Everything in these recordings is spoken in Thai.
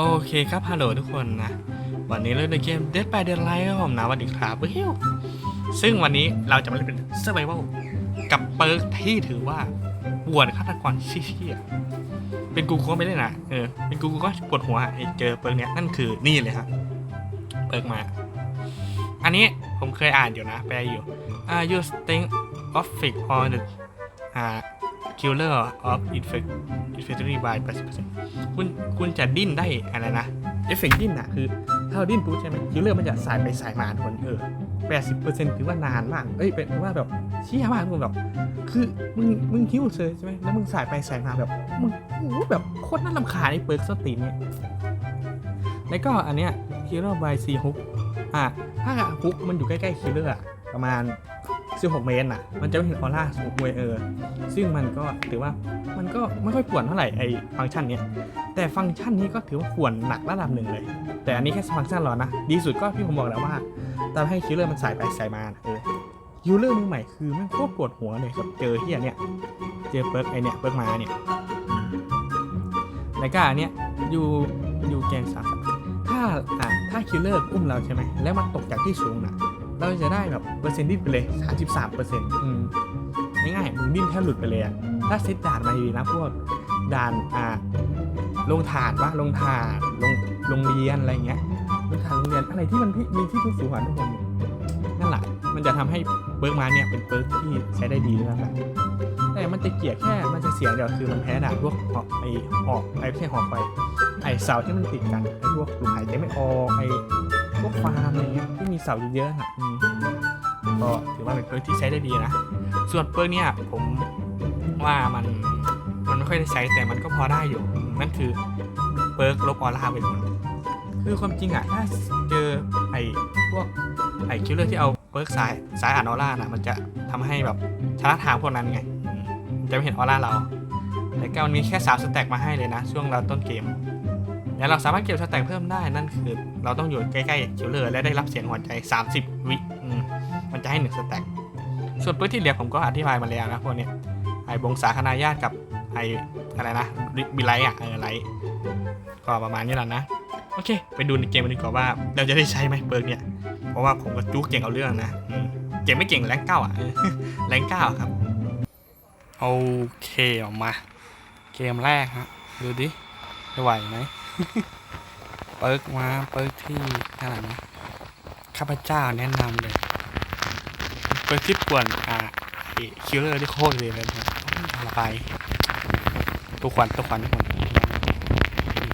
โอเคครับฮัลโหลทุกคนนะ วันนี้เราในเกม Dead by Daylight ครับผมนะวัสดีครับเฮ้ยซึ่งวันนี้เราจะมาเล่นเป็น Survival กับเปิร์กที่ถือว่าปวดฆาตกรเชี่ยๆเป็นกูก็ไม่เล่นะเออเป็นกูก็ปวดหัวไอ้เจอเปิร์กเนี้ยนั่นคือนี่เลยครับเปิร์กมา อันนี้ผมเคยอ่านอยู่นะแปลอยู่อ่า you think of fix on the อ่า killer of infect infectory by 80%คุณคุณจะดิ้นได้อะไรนะ เอฟเฟกดิ้นอะคือ ถ้าเราดิ้นปุ๊บใช่ไหมคิลเลอร์มันจะสายไปสายมาทุกคนเออแปดสิบเปอร์เซ็นต์ถือว่านานมาก เอ้ยเป็นถือว่าแบบเชี่ยมากทุกคนแบบ คือมึงมึงคิ้วเลยใช่ไหมแล้วมึงสายไปสายมาแบบมึงโอ้แบบโคตรน่ารำคาญไอ้เปิร์กสตีนเนี่ยแล้วก็อันเนี้ยคิลเลอร์บายซีฮุกอะถ้าฮุกมันอยู่ใกล้ๆคิลเลอร์อะประมาณ 16 เมตรอะ มันจะไม่เห็นออร่าสมุกเวยเออ ซึ่งมันก็ถือว่ามันก็ไม่ค่อยป่วนเท่าไหร่ไอฟังก์ชันเนี้ย แต่ฟังก์ชันนี้ก็ถือว่าป่วนหนักระดับหนึ่งเลย แต่อันนี้แค่ฟังก์ชันหรอนะ ดีสุดก็ที่ผมบอกแล้วว่าตามให้คิลเลอร์มันสายไปสายมาเออคิลเลอร์มือใหม่คือม่งโคตรปวดหัวเลยกับเจอเฮียเนี่ย เจอเปิร์กไอเนี่ยเปิร์กมาเนี่ยแล้วก็อันเนี้ยอยู่อยู่แกนสามถ้าอ่าถ้าคิลเลอร์อุ้มเราใช่ไหมแล้วมันตกจากที่สูงน่ะ เราจะได้แบบเปอร์เซ็นต์ดิ้นไปเลย 33เปอร์เซ็นต์อืมง่ายๆมึงดิ้นแทบหลุดไปเลยอะถ้าเซตด่านมาดีนะพวกด่านอ่าลงฐานวะลงฐานลงโรงเรียนอะไรเงี้ยลงฐานโรงเรียนอะไรที่มันพี่มีที่ทุกสูงๆทุกคนนั่นแหละมันจะทำให้เบิร์กมาเนี่ยเป็นเบิร์กที่ใช้ได้ดีมากนะแต่มันจะเกลียดแค่มันจะเสียงเดียวคือมันแพ้ด่านพวกหอกไอหอกไอไม่ใช่หอกไฟไอเสาที่มันติดกันไอพวกลูกหายใจไม่ออกไอ พวกฟาร์มอะไรเงี้ยที่มีเสาเยอะๆอะก็ถือว่าเป็นเบิร์กที่ใช้ได้ดีนะ ส่วนเบิร์กเนี่ยผมว่ามันมันไม่ค่อยได้ใช้แต่มันก็พอได้อยู่นั่นคือเปิร์กลบออร่าไปหมดคือความจริงอะถ้าเจอไอ้พวกไอ้คิลเลอร์ที่เอาเปิร์กสายสายอ่านออร่านะมันจะทำให้แบบชนะทางพวกนั้นไงจะไม่เห็นออร่าเราแต่ก็มันมีแค่สามสแต็กมาให้เลยนะ ช่วงเราต้นเกม แล้วเราสามารถเก็บสแต็กเพิ่มได้นั่นคือ เราต้องอยู่ใกล้ๆคิลเลอร์และได้รับเสียงหัวใจ 30 วิมันจะให้หนึ่งสแต็กส่วนปิร์กที่เหลือผมก็อธิบายมาแล้วนะพวกนี้ไอ้บงสาคณาญาติกับไอ้อะไรนะบิไลอะเออไลก็ประมาณนี้แหละนะโอเค ไปดูในเกมกันดีกว่าว่า เราจะได้ใช้ไหมเปิร์กเนี่ย เพราะว่าผมกับจุ๊กเก่งเอาเรื่องนะเก่งไม่เก่งแรงเก้าอะแรงเก้าครับโอเคออกมา เกมแรกฮะดูดิจะไหวไหม เปิร์กมาเปิร์กที่เท่าไหร่นะข้าพเจ้าแนะนำเลยเปิร์กที่ป่วนอ่าคิลเลอร์ที่โคตรเลยเลยนะระบายตัวขวัญตัวขวัญทุกคน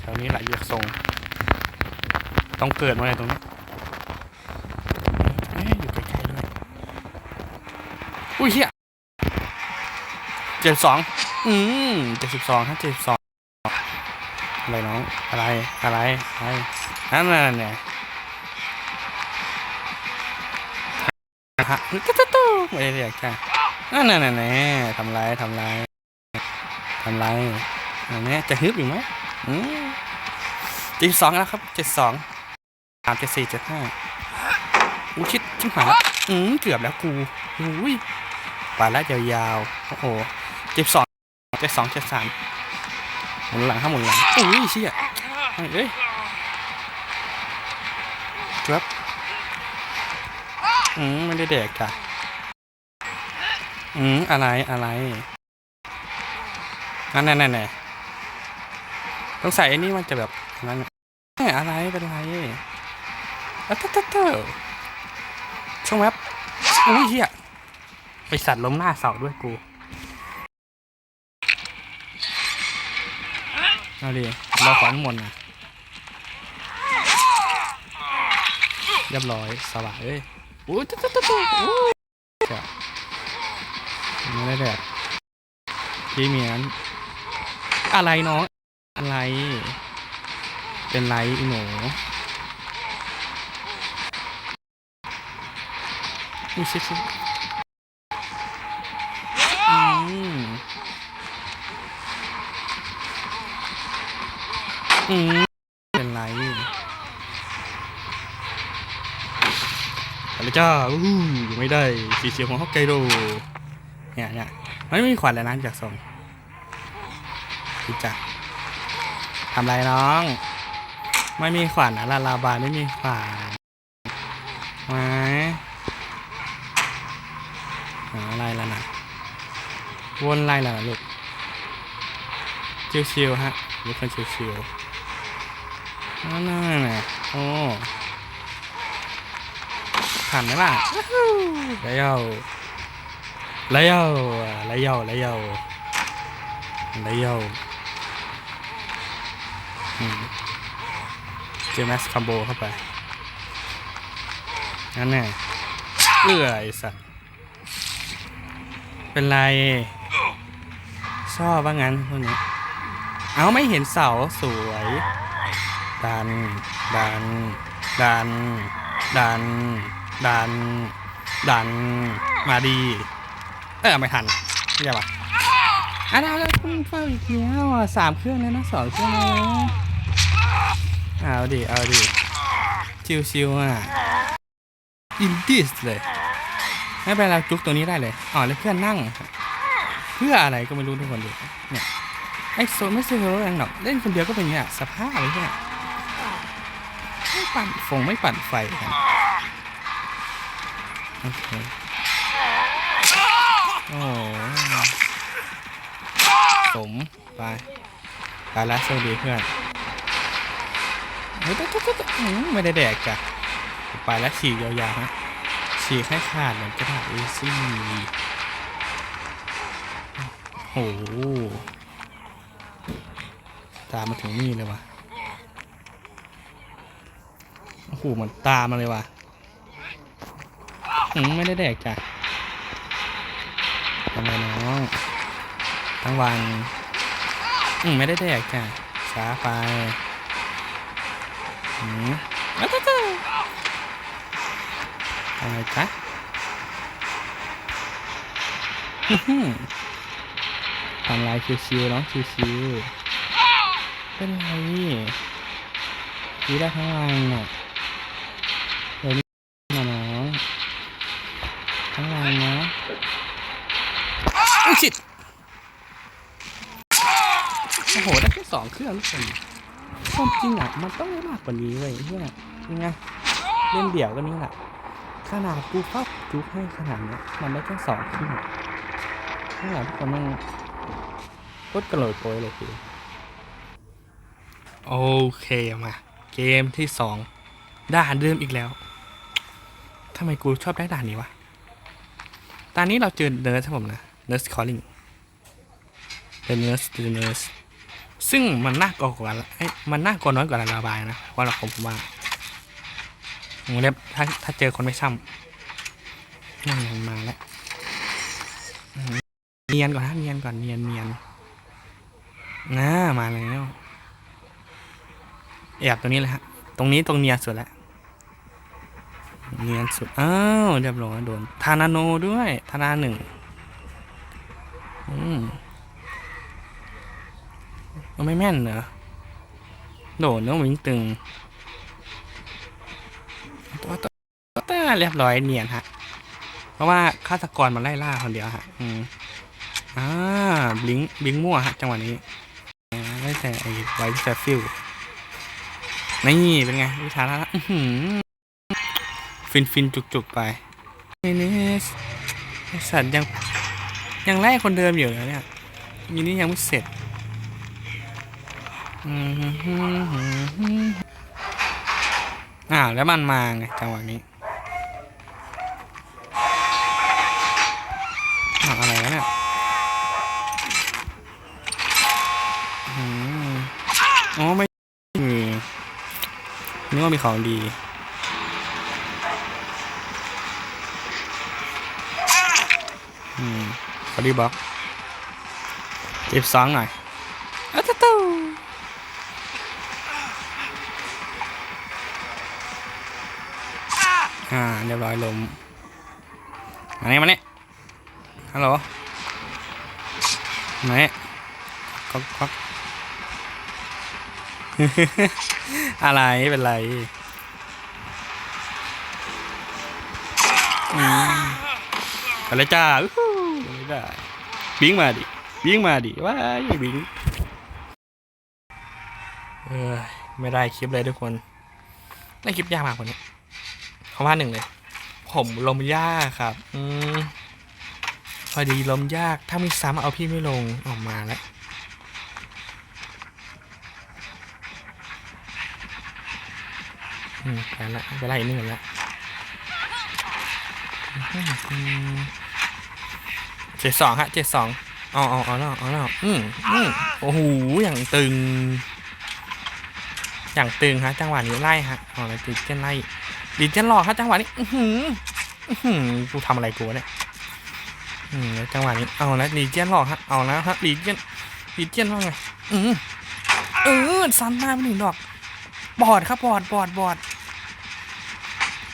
แถวนี้แหละเยกทรง ต้องเกิดมาเลยตรงนี้เอ๊ะอยู่ใกล้ๆด้วยอุ้ยเฮียเจ็ดสองอืมเจ็ดสิบสองถ้าเจ็ดสิบสอง อะไรน้อง อะไร อะไร อะไรนั่นน่ะเนี่ยฮะตุ๊ตุ๊ตุ๊ไม่ได้เรียกจ้ะนั่นน่ะน่ะแน่ทำไรทำไรทำไรอันนี้จะฮึบอยู่ไหมอืมเจ็ดสองแล้วครับเจ็ดสองสามเจ็ดสี่เจ็ดห้าอู้ชิดชิบหายอืมเกือบแล้วกูอุ้ยไปแล้วยาวๆ โอ้โหเจ็ดสองเจ็ดสองเจ็ดสาม หมุนหลังข้าหมุนหลังอุ้ยเชี่ยเฮ้ยครับอืมไม่ได้เด็กจ้ะอืมอะไรอะไรนั่นนั่นนั่นต้องใส่อ้นี่มันจะแบบนั่นแหมอะไรเป็นไรอะเต้เต้เต้ช่วงแวบอุ้ยเฮียไปสัตว์ล้มหน้าเสาด้วยกู เอาดิรอขวานมนต์นะเรียบร้อยสบายเอ้ยอุ้ยต้เต้เต้เต้อุ้ยจะไม่ได้แบบพี่เมียนอะไรน้อง อะไร เป็นไรอีหนูอุ้ยชิชิอื อืมเป็นไรอะไรจ้าอู้ไม่ได้สีเขียวของฮอกไกโดเนี่ยเนี่ยมันไม่มีขวัญแล้วนะจากทรงพี่จักทำไรน้อง ไม่มีขวานนะลาลาบาไม่มีขวานมาหาอะไรแล้วนะวนไล่แล้วนะลูกชิวๆฮะลูกคนชิวๆ นั่นน่ะโอ้ผ่านไหมล่ะแล้วแล้วแล้วแล้วแล้วอืมเจมส์คัมโบเข้าไปนั่นแน่เอื้อไอสัตว์เป็นไรชอบว่างั้นพวกนี้ เอาไม่เห็นเสาสวย ดัน ดัน ดัน ดัน ดัน ดัน มาดี เออไม่ทันไม่ใช่ปะอะได้แล้วคุณเฝ้าอีกแล้วอะสามเครื่องแล้วนะสองเครื่องแล้วเอาดิ เอาดิ ชิวๆอะ อินดิสเลย ไม่เป็นไรจุกตัวนี้ได้เลย อ๋อ แล้วเพื่อนนั่ง เพื่ออะไรก็ไม่รู้ทุกคนดูเนี่ยไอโซไม่ใช่โซโล่แรงหรอกเล่นคนเดียวก็เป็นอย่างเงี้ยสภาพอะไรเนี่ย ปั่นฟงไม่ปั่นไฟกันโอเคโอ้สมไปไปแล้วสวัสดีเพื่อนเฮ้ยตุ๊ดตุ๊ดตุ๊ดอื้อไม่ได้แดกจ้ะไปแล้วฉีกยาวๆฮะฉีกให้ขาดเหมือนกระดาษอีซี่โอ้โหตามมาถึงนี่เลยว่ะ อ้โหมันตามมาเลยว่ะอืมไม่ได้แดกจ้ะทำไมน้องทั้งวันอืมไม่ได้แดกจ้ะช้าไปอืมแล้วก็ทำไมจ๊ะทำลายชิวๆน้องชิวๆเป็นไรยีได้ทั้งวันน่ะเดี๋ยวนี้มาน้อง ทั้งวันนะอุ้ยชิดโอ้โห ได้แค่สองเครื่องทุกคนความจริงอะ มันต้องได้มากกว่านี้เว้ยเพื่อนยังไงเล่นเดี่ยวก็นี้แหละขนาดกูเข้าจุกให้ขนาดเนี้ยมันได้แค่สองเครื่องนี่แหละทุกคนต้องโคตรกระโดดโปรยเลยคือโอเคมา เกมที่สองด่านเดิมอีกแล้วทำไมกูชอบได้ด่านนี้วะ ตอนนี้เราเจอเนิร์สครับผมนะเนิร์สคอลลิงเดนเนิร์สเดนเนิร์สซึ่งมันน่ากลัวกว่าเอ้ยมันน่ากลัวน้อยกว่าลาลาบายนะว่าเราผมว่าผมเล็บถ้าถ้าเจอคนไม่ซ้ำนั่นมันมาแล้วเนียนก่อนนะเนียนก่อนเนียนเนียนน่ามาแล้วแอบตรงนี้เลยฮะ ตรงนี้ตรงเนียนสุดแล้ว เนียนสุด อ้าวเรียบร้อยโดน ทานาโนด้วยทานาหนึ่งอืมไม่แม่นเหรอ โดนน้องวิงตึงตัวตัวตัวเรียบร้อยเนียนฮะ เพราะว่าฆาตกรมันไล่ล่าคนเดียวฮะ อืมอ่าบลิงบลิงมั่วฮะ จังหวะนี้ไม่ใช่ไอ้ไวท์แฟฟิลนี่เป็นไงวิชาละอื้อหือ ฟินฟินจุกจุกๆไปนี่สัตว์ยังยังไล่คนเดิมอยู่เลยเนี่ยยีนี่ยังไม่เสร็จอ้าวแล้วมันมาไงจังหวะนี้อ้าวอะไรวะเนี่ยอ๋อไม่มีนึกว่ามีของดี อืมขอดีบล็อกเจ็บสองหน่อยอ้าวตู้ตู้อ่าเรียบร้อยลมมาเนี่ยมาเนี่ยฮัลโหลมาเนี่ยก๊อกก๊อกอะไรเป็นไรอืม ไปเลยจ้าไม่ได้บิงมาดิบิงมาดิว้ายบิงเออไม่ได้คลิปเลยทุกคนได้คลิปยากมากกว่านี้เขาว่าหนึ่งเลย ผมลมยากครับ อืมพอดีลมยากถ้าไมีซ้ำเอาพี่ไม่ลงออกมาแล้วอืมไปละไปไล่อีกหนึ่งแล้ว เจ็ดสองฮะเจ็ดสองเอาเอาเอาแล้วเอาแล้วอืมอืมโอ้โหอย่างตึง อย่างตึงฮะ จังหวะนี้ไล่ฮะเอาเลยตีเจนไล่ดีเจนหลอกฮะจังหวะนี้ อือหืออื้อหือกูทำอะไรกูเนี่ยอืมแล้วจังหวะนี้เอาแล้วดีเจนหลอกฮะเอาแล้วฮะดีเจนดีเจนว่าไงอืมเออซ้ำหน้าไปหนึ่งดอก บอดครับบอดบอดบอด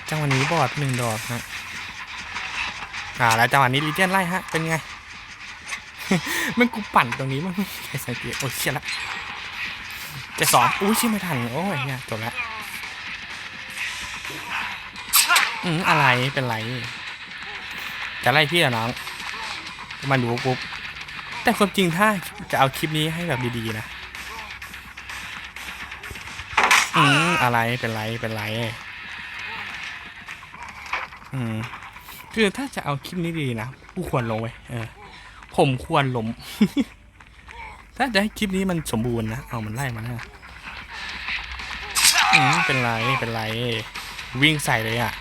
จังหวะนี้บอดหนึ่งดอกฮะ อ่าแล้วจังหวะนี้ลีเจนไล่ฮะ เป็นไง มันกูปั่นตรงนี้มันใครสังเกตโอ้ยเชี่ยละจะสองอุ้ยชี่ยไม่ทัน โอ้ยเนี่ยจบแล้วอืมอะไรเป็นไร จะไล่พี่เหรอน้องมาดูปุ๊บแต่ความจริงถ้าจะเอาคลิปนี้ให้แบบดีๆนะ อืมอะไรเป็นไรเป็นไร อืม คือถ้าจะเอาคลิปนี้ดีนะกูควรลงไว้เออ ผมควรล้มถ้าจะให้คลิปนี้มันสมบูรณ์นะ เอามันไล่มานะอืมเป็นไรเป็นไร วิ่งใส่เลยอะ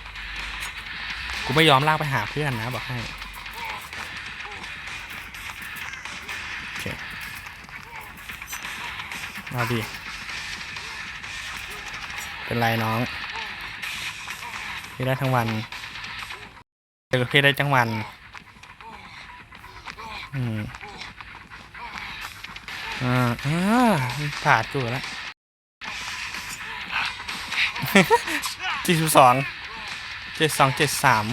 กูไม่ยอมลากไปหาเพื่อนนะ บอกให้โอเคเอาดี เป็นไรน้องพี่ได้ทั้งวัน จอกับพี่ได้ทั้งวันอืมอ่าอ่าผ่าดกูแล้วสี่สิบสองเจ็ดสองเจ็ดสาม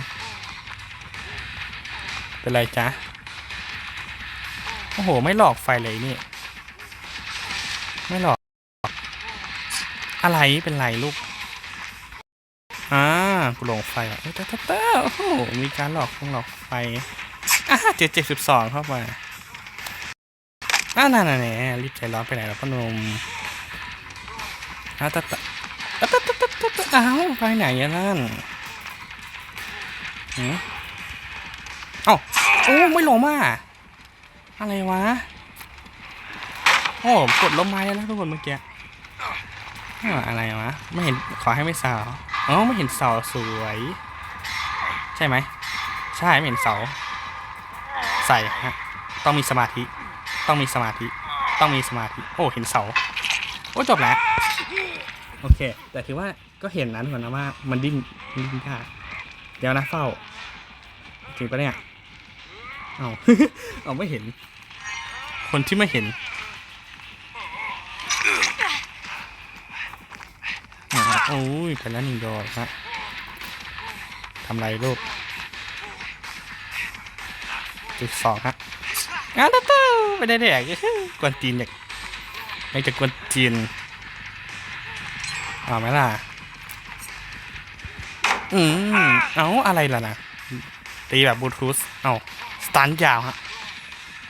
เป็นไรจ๊ะ โอ้โห ไม่หลอกไฟเลยนี่ ไม่หลอก อะไรเป็นไรลูก กูลงไฟอะเต้เต้เต้โอ้โหมีการหลอกคงหลอกไฟอะเจ็ดเจ็ดสิบสองเข้าไปอะนั่นน่ะเนี่ยรีบใจร้อนไปไหนแล้วพ่อหนุ่มอะตัดตัดตัดตัดตัดตัดอ้าวไปไหนอะนั่นหืมเอ้อโอ้ไม่ลงมาอะไรวะโอ้กดลมไม้แล้วนะทุกคนเมื่อกี้อะไรวะ ไม่เห็นขอให้ไม่สาว อ๋อไม่เห็นเสาสวย ใช่ไหม ใช่ไม่เห็นเสา ใส่ฮะ ต้องมีสมาธิ ต้องมีสมาธิ ต้องมีสมาธิ โอ้ เห็นเสา โอ้จบแล้ว โอเค แต่ถือว่าก็เห็นนั้นก่อนนะว่ามันดิ้นมันดิ้นท่าเดี๋ยวนะเฝ้าจริงปะเนี่ย เอาเอาไม่เห็น คนที่ไม่เห็นอ่า โอ้ยไปแล้วหนึ่งดอกฮะทำไรลูกจุดสองฮะงานเต้าไม่ได้แดกกวนจีนอยากอยากจะกวนจีนเอาไหมล่ะ อืม เอาอะไรล่ะนะ ตีแบบบลูทูธเอาสตันยาวฮะ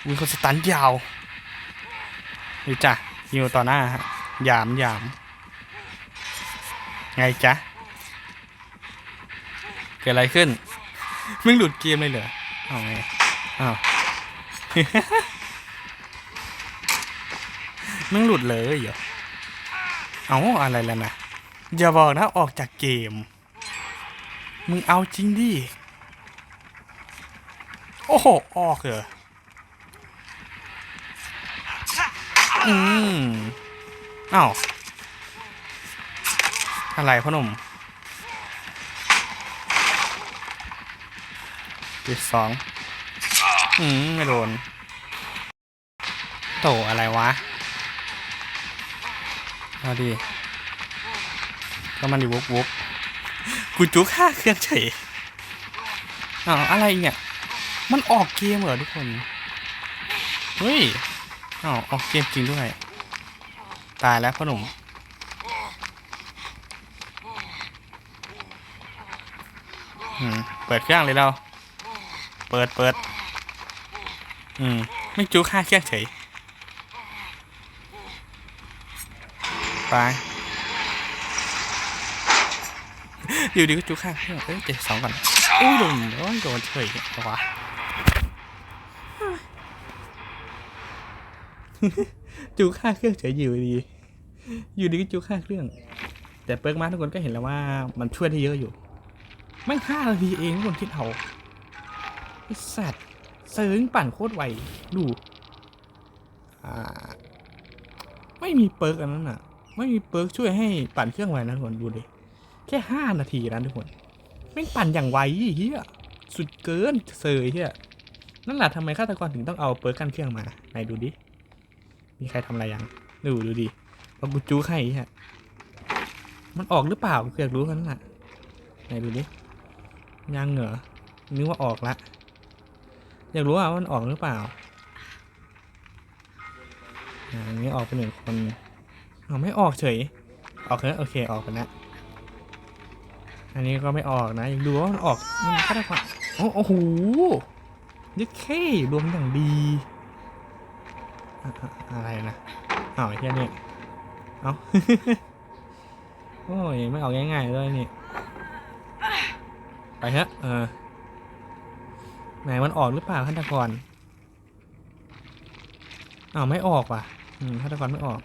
มีคนสตันยาวดูจ้ะยิวต่อหน้าฮะหยามหยาม ไงจ๊ะ เกิดอะไรขึ้น มึงหลุดเกมเลยเหรอเอาไงอ้าวมึงหลุดเลยเหรอเอาอะไรแล้วนะอย่าบอกนะออกจากเกม มึงเอาจริงดิ โอ้โห ออกเหรออืมอ้าว อะไรพ่อหนุ่มจุดสองอืมไม่โดน โตอะไรวะ เอาดีก็มันดีวุบวุบกูจุกค่าเครื่องเฉยอ้าวอะไรเนี่ย มันออกเกมเหรอทุกคน เฮ้ยอ้าวออกเกมจริงด้วย ตายแล้วพ่อหนุ่ม เปิดเครื่องเลยเรา เปิดเปิด อืมไม่จูค่าเครื่องเฉย ไป อยู่ดีก็จูค่าเครื่องเอ้ยเจ็ดสองก่อนอู้ยโดนโอ้ยโดนเฉยว้าจูค่าเครื่องเฉยอยู่ดี อยู่ดีก็จูค่าเครื่อง แต่เปิร์กมาทุกคนก็เห็นแล้วว่ามันช่วยได้เยอะอยู่ ไม่ห้านาทีเองทุกคนคิดเอาไอสัตว์เซิงปั่นโคตรไวดูไม่มีเปิร์กอันนั้นอะ ไม่มีเปิร์กช่วยให้ปั่นเครื่องไวนะทุกคนดูดิแค่ห้านาทีนะทุกคนแม่ปั่นอย่างไวเฮียสุดเกินเซยเฮียนั่นแหละทำไมฆาตกรถึงต้องเอาเปิร์กกันเครื่องมาไหนดูดิมีใครทำอะไรยังดูดูดิว่ากูจู้ใครฮะมันออกหรือเปล่าเกูอยากรู้แค่นั้นแหละไหนดูดิ ยังเหรอนึกว่าออกละ อยากรู้ว่ามันออกหรือเปล่าอ่าอันนี้ออกไปหนึ่งคนเอาไม่ออกเฉย ออกแล้วโอเคออกไปแล้วอันนี้ก็ไม่ออกนะอยากดูว่ามันออกมันฆาตกรโอ้โอ้โหยึดเข้รวมอย่างดี อะไรนะอ้าวไอ้เฮียนี่เอาโอ้ยไม่ออกง่ายๆเลยนี่ ไปฮะ เออ ไหนมันออกหรือเปล่าฆาตกรอ้าวไม่ออกว่ะ อืมฆาตกรไม่ออก